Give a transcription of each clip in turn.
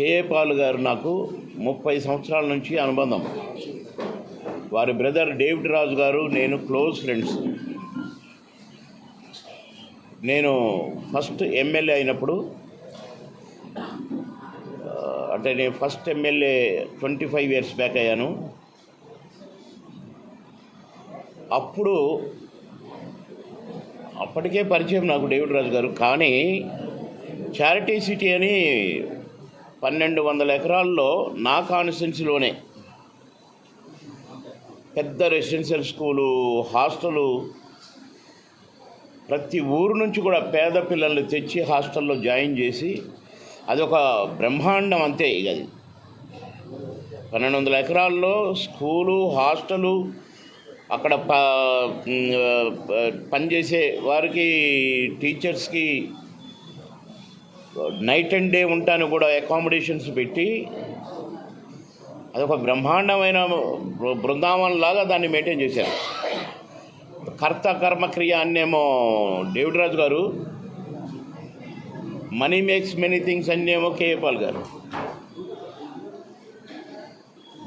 KA Paul గారు నాకు ముప్పై సంవత్సరాల నుంచి అనుబంధం. వారి బ్రదర్ డేవిడ్ రాజు గారు నేను క్లోజ్ ఫ్రెండ్స్. నేను ఫస్ట్ ఎమ్మెల్యే అయినప్పుడు అంటే నేను first MLA twenty five years back అయ్యాను. అప్పుడు అప్పటికే పరిచయం నాకు డేవిడ్ రాజు గారు. కానీ చారిటీ సిటీ అని పన్నెండు వందల ఎకరాల్లో నా కాన్స్టిట్యున్సీలోనే పెద్ద రెసిడెన్షియల్ స్కూలు హాస్టలు ప్రతి ఊరు నుంచి కూడా పేద పిల్లల్ని తెచ్చి హాస్టల్లో జాయిన్ చేసి అదొక బ్రహ్మాండం అంతే ఇక అది. పన్నెండు వందల ఎకరాల్లో స్కూలు హాస్టలు అక్కడ ప పనిచేసే వారికి టీచర్స్కి నైట్ అండ్ డే ఉంటాను కూడా అకామిడేషన్స్ పెట్టి. అదొక బ్రహ్మాండమైన బృ- బృందావనం లాగా దాన్ని మెయింటైన్ చేశారు కర్త కర్మక్రియ అన్నేమో డేవిడ్ రాజు గారు. మనీ మేక్స్ మెనీ థింగ్స్ అన్నేమో కేఏపాల్ గారు.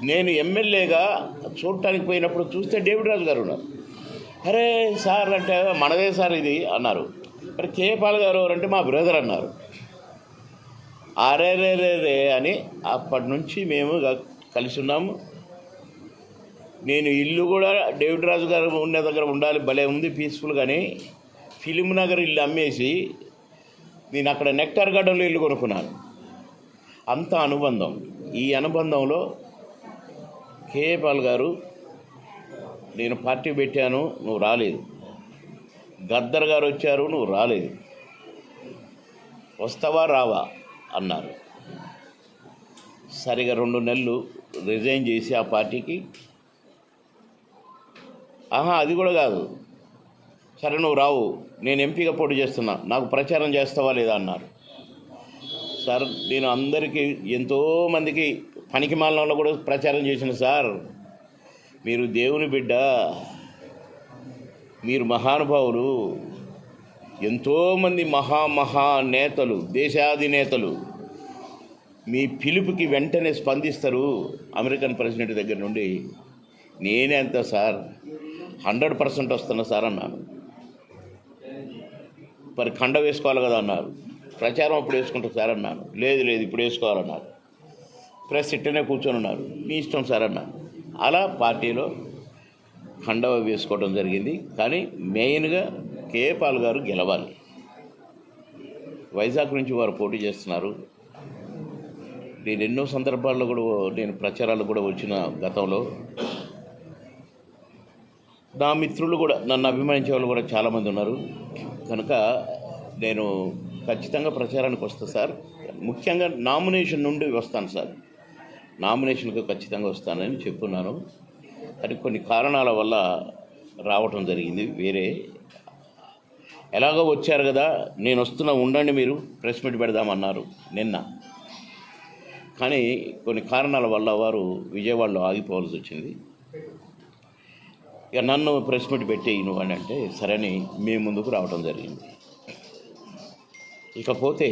నేను ఎమ్మెల్యేగా చూడటానికి పోయినప్పుడు చూస్తే డేవిడ్ రాజు గారు ఉన్నారు. అరే సార్ అంటే మనదే సార్ ఇది అన్నారు. మరి కేపాల్ గారు ఎవరంటే మా బ్రదర్ అన్నారు. అరే అని అప్పటి నుంచి మేము కలిసి ఉన్నాము. నేను ఇల్లు కూడా డేవిడ్ రాజు గారు ఉండే దగ్గర ఉండాలి భలే ఉంది పీస్ఫుల్ కానీ ఫిలిం నగర్ ఇల్లు అమ్మేసి నేను అక్కడ నెక్టార్ గార్డెన్లో ఇల్లు కొనుక్కున్నాను. అంత అనుబంధం. ఈ అనుబంధంలో కేఏపాల్ గారు నేను పార్టీ పెట్టాను నువ్వు రాలేదు. గద్దర్ గారు వచ్చారు నువ్వు రాలేదు. వస్తావా రావా? అన్నారు. సరిగా రెండు నెలలు రిజైన్ చేసి ఆ పార్టీకి. ఆహా అది కూడా కాదు. సరే నువ్వు రావు. నేను ఎంపీగా పోటీ చేస్తున్నా. నాకు ప్రచారం చేస్తావా లేదా అన్నారు. సార్ నేను అందరికీ ఎంతోమందికి పనికి మాలనలో కూడా ప్రచారం చేసిన సార్ మీరు దేవుని బిడ్డ మీరు మహానుభావులు. ఎంతోమంది మహా మహా నేతలు దేశాధినేతలు మీ పిలుపుకి వెంటనే స్పందిస్తారు అమెరికన్ ప్రెసిడెంట్ దగ్గర నుండి. నేనే అంత సార్. హండ్రెడ్ పర్సెంట్ వస్తున్నా సార్ అన్నాను. మరి కండ వేసుకోవాలి కదా అన్నారు. ప్రచారం అప్పుడు వేసుకుంటారు సార్ అన్నాను. లేదు లేదు ఇప్పుడు వేసుకోవాలన్నారు. ప్రెస్ ఇట్టనే కూర్చొని ఉన్నారు. మీ ఇష్టం సార్ అన్నాను. అలా పార్టీలో కండవ వేసుకోవడం జరిగింది. కానీ మెయిన్గా కేపాల్ గారు గెలవాలి. వైజాగ్ నుంచి వారు పోటీ చేస్తున్నారు. నేను ఎన్నో సందర్భాల్లో కూడా నేను ప్రచారాలు కూడా వచ్చిన గతంలో. నా మిత్రులు కూడా నన్ను అభిమానించే వాళ్ళు కూడా చాలామంది ఉన్నారు. కనుక నేను ఖచ్చితంగా ప్రచారానికి వస్తాను సార్. ముఖ్యంగా నామినేషన్ నుండి వస్తాను సార్. నామినేషన్కి ఖచ్చితంగా వస్తానని చెప్పున్నాను. కానీ కొన్ని కారణాల వల్ల రావటం జరిగింది. వేరే ఎలాగో వచ్చారు కదా నేను వస్తున్నా ఉండండి మీరు ప్రెస్ మీట్ పెడదామన్నారు నిన్న. కానీ కొన్ని కారణాల వల్ల వారు విజయవాడలో ఆగిపోవాల్సి వచ్చింది. ఇక నన్ను ప్రెస్ మీట్ పెట్టేయి నువ్వు అని అంటే సరేని మీ ముందుకు రావడం జరిగింది. ఇకపోతే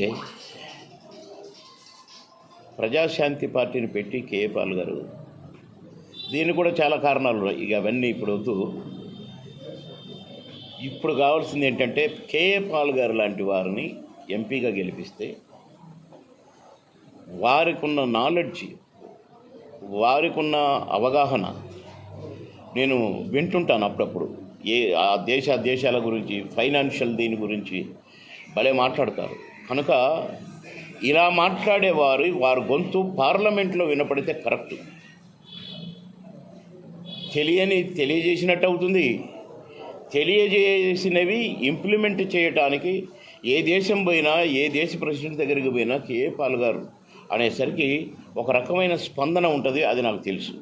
ప్రజాశాంతి పార్టీని పెట్టి కేఏ పాల్ గారు దీనికి కూడా చాలా కారణాలు ఇక అవన్నీ ఇప్పుడు వద్దు. ఇప్పుడు కావాల్సింది ఏంటంటే కేఏ పాల్ గారు లాంటి వారిని ఎంపీగా గెలిపిస్తే వారికి ఉన్న నాలెడ్జ్ వారికి ఉన్న అవగాహన నేను వింటుంటాను అప్పుడప్పుడు. ఏ ఆ దేశ దేశాల గురించి ఫైనాన్షియల్ దీని గురించి భలే మాట్లాడతారు. కనుక ఇలా మాట్లాడేవారు వారి గొంతు పార్లమెంట్లో వినపడితే కరెక్ట్. తెలియని తెలియజేసినట్టు అవుతుంది. తెలియజేసినవి ఇంప్లిమెంట్ చేయటానికి ఏ దేశం పోయినా ఏ దేశ ప్రెసిడెంట్ దగ్గరికి పోయినా కే పాల్గారు అనేసరికి ఒక రకమైన స్పందన ఉంటుంది అది నాకు తెలుసు.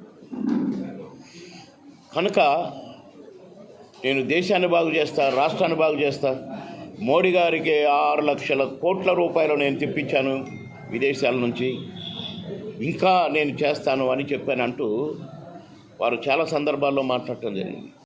కనుక నేను దేశాన్ని బాగు చేస్తా రాష్ట్రాన్ని బాగు చేస్తా మోడీ గారికి ఆరు లక్షల కోట్ల రూపాయలు నేను తెప్పించాను విదేశాల నుంచి ఇంకా నేను చేస్తాను అని చెప్పానంటూ వారు చాలా సందర్భాల్లో మాట్లాడటం జరిగింది.